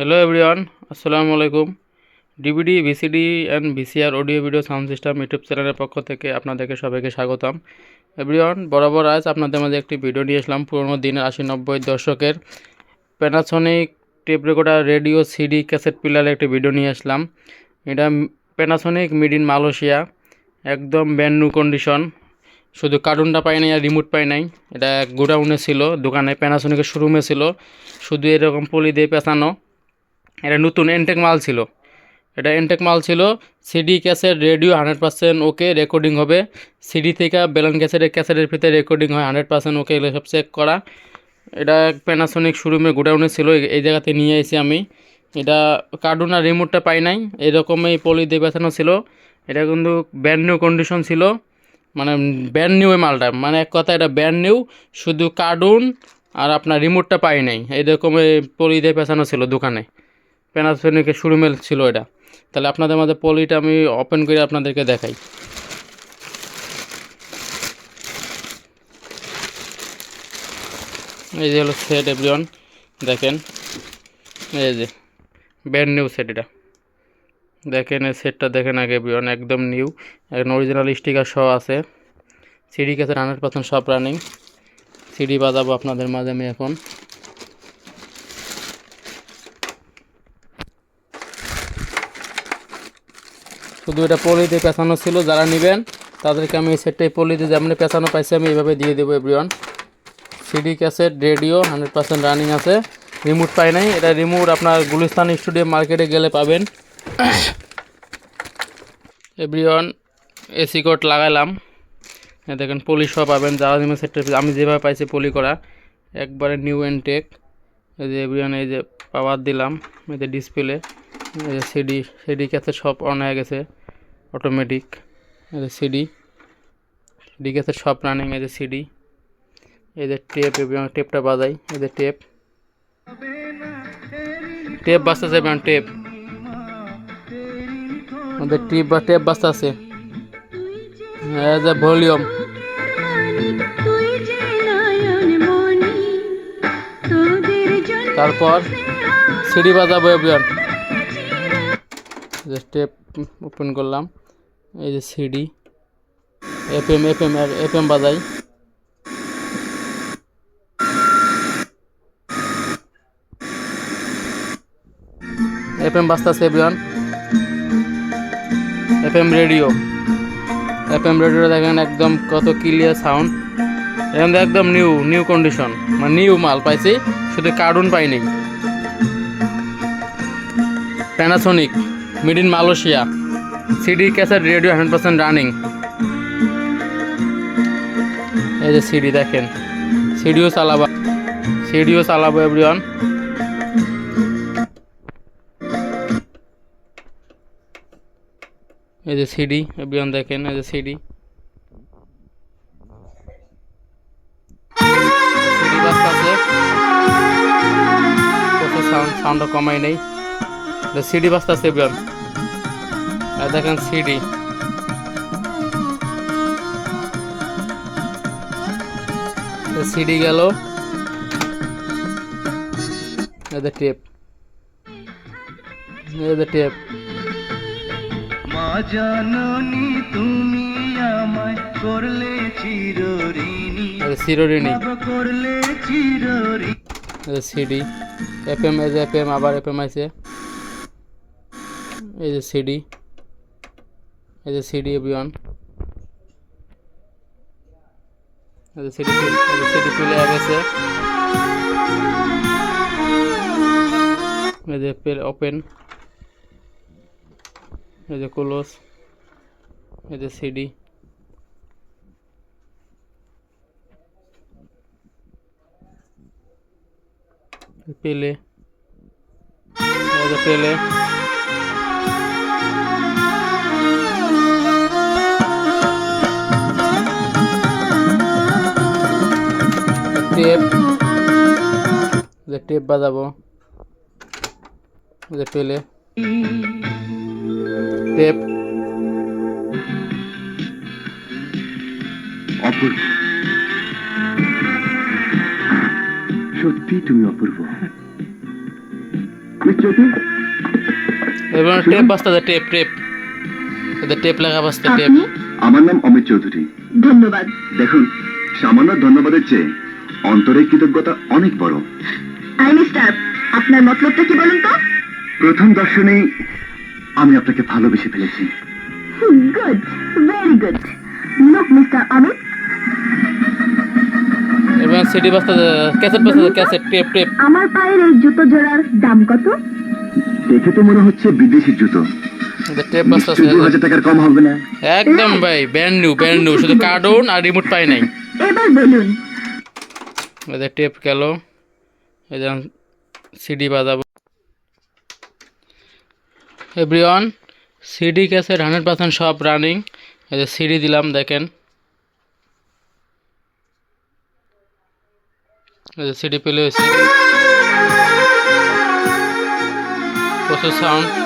Hello everyone আসসালামু আলাইকুম DVD VCD and VCR audio video sound system YouTube চ্যানেলের পক্ষ থেকে আপনাদেরকে সবাইকে স্বাগতম। এভরিওয়ান বরাবর আজ আপনাদের মাঝে একটি ভিডিও নিয়ে আসলাম। পুরোনো দিনের আশি নব্বই দশকের Panasonic tape recorder radio CD cassette পিলারের একটি ভিডিও নিয়ে আসলাম। এটা প্যানাসনিক মিড ইন মালয়েশিয়া একদম ব্যান্ড কন্ডিশন শুধু কার্টুনটা পাই নাই আর রিমোট পাই নাই। এটা গোডাউনে ছিল, দোকানে প্যানাসনিকের শোরুমে ছিল। শুধু এরকম পলি দিয়ে পেঁচানো। এটা নতুন এনটেক মাল ছিল। এটা এনটেক মাল ছিল CD cassette radio hundred percent okay recording হবে। সিডি থেকে বেলন ক্যাসেটের ক্যাসেটের ভিতরে রেকর্ডিং হয় হান্ড্রেড পার্সেন্ট ওকে এগুলো সব চেক করা। এটা প্যানাসনিক শোরুমে গোডাউনে ছিল, এই- জায়গাতে নিয়ে এসেছি আমি। এটা কার্টুন আর রিমোটটা পাই নাই, এরকমই পলি দিয়ে বেছানো ছিল। এটা কিন্তু ব্যান্ড নিউ কন্ডিশন ছিল। মানে ব্যান্ড নিউ এই মালটা মানে এক কথা এটা ব্যান্ড নিউ শুধু কার্টুন আর আপনার রিমোটটা পাই নাই। এরকম পলি দিয়ে পেছানো ছিল দোকানে। প্যানাসোনিকের শোরুমে ছিল এটা। তাহলে আপনাদের মধ্যে পলিটা আমি ওপেন করে আপনাদেরকে দেখাই। এই যে হলো সেট এভরিওয়ান দেখেন। এই যে ব্যান্ড নিউ সেট এটা। দেখেন, এই সেটটা দেখেন আগে এভরিওয়ান একদম নিউ একদম অরিজিনাল স্টিকার সহ আছে। সিডি কাছে হান্ড্রেড পার্সেন্ট সব রানিং সিডি বাজাবো আপনাদের মাঝে আমি এখন। শুধু এটা পলি দিয়ে পেঁচানো ছিল, যারা নেবেন তাদেরকে আমি এই সেটটাই পলি দিয়ে যেমন পেঁচানো পাইছি আমি এইভাবে দিয়ে দেবো everyone CD cassette radio hundred percent running আছে। রিমোট পাই নাই। এটা রিমোট আপনার গুলিস্তান স্টুডিও মার্কেটে গেলে পাবেন। এভরিওয়ান এসি কোড লাগাইলাম দেখেন, পলি সব পাবেন। যারা নেবেন সেটটা আমি যেভাবে পাইছি, পলি করা। একবারে নিউ অ্যান্ড টেক এই যে এভরিওয়ান এই যে পাওয়ার দিলাম এই যে ডিসপ্লে এই যে সিডি সিডি ক্যাসেট সব অন হয়ে গেছে অটোমেটিক এই যে সিডি সিডি ক্যাসেট সব রানিং এই যে সিডি এই যে টেপ এবং টেপটা বাজাই এই যে টেপ টেপ বাজতেছে এবং টেপ ওদের টেপ বা টেপ বাজতেছে এই যে ভলিউম তারপর সিডি বাজাবো এভরিওয়ান যে টেপ ওপেন করলাম। এই যে CD. F M F M F M বাজাই। F M বাজতেছে everyone. F M radio. F M radio দেখেন একদম কত ক্লিয়ার সাউন্ড এখন একদম নিউ নিউ কন্ডিশন মানে নিউ মাল পাইছি। শুধু কার্টুন পাইনি। Panasonic made in Malaysia CD cassette radio hundred percent running এই যে সিডি দেখেন। সিডিও চালাবা। সিডিও চালাবো এভরিওয়ান এই যে সিডি এভরিওয়ান দেখেন, এই যে সিডি সিডি সাউন্ড কমাই নেই। সিডি বাজতাছে আর দেখেন সিডি সিডি গেল। এদের টেপ এদের টেপ মা জাননী তুমি আমায় করলে চিরঋণী। করলে চিরঋণী। সিডি এফ এম এই যে এফ এম আবার এফ এম আছে এই যে সিডি এই যে সিডি এভরিওয়ান এই যে সিডি সিডি খুলে গেছে এই যে ওপেন। এই যে ক্লোজ। এই যে সিডি। পেলে। পেলে। টেপ। যে টেপ বাজাবো। যে পেলে। টেপ। অপূর্ব সত্যি তুমি অপূর্ব। Tape tape tape. Tape tape. আমার নাম অমিত চৌধুরী। ধন্যবাদ। দেখুন সামান্য ধন্যবাদের চেয়ে অন্তরের কৃতজ্ঞতা অনেক বড়। আই মিস্টার আপনার মতলবটা কি বলুন তো? প্রথম দর্শনেই আমি আপনাকে ভালোবেসে ফেলেছি। Good very good. Look mister Amit CD বাজতে ক্যাসেট বাজতে ক্যাসেট টেপ টেপ। আমার পায়ের এই জুতো জোড়ার দাম কত? দেখে তো মনে হচ্ছে বিদেশি জুতো। টেপ হাজার টাকার কম হবে না। একদম ভাই ব্যান্ড নিউ ব্যান্ড নিউ শুধু কার্টুন আর রিমোট পাই নাই। এবার বলুন। এদের টেপ গেল। এদের সিডি বাজাবো। Everyone CD cassette hundred percent সব রানিং এদের সিডি দিলাম দেখেন। সিডি পেলে হয়েছে প্রচুর সাউন্ড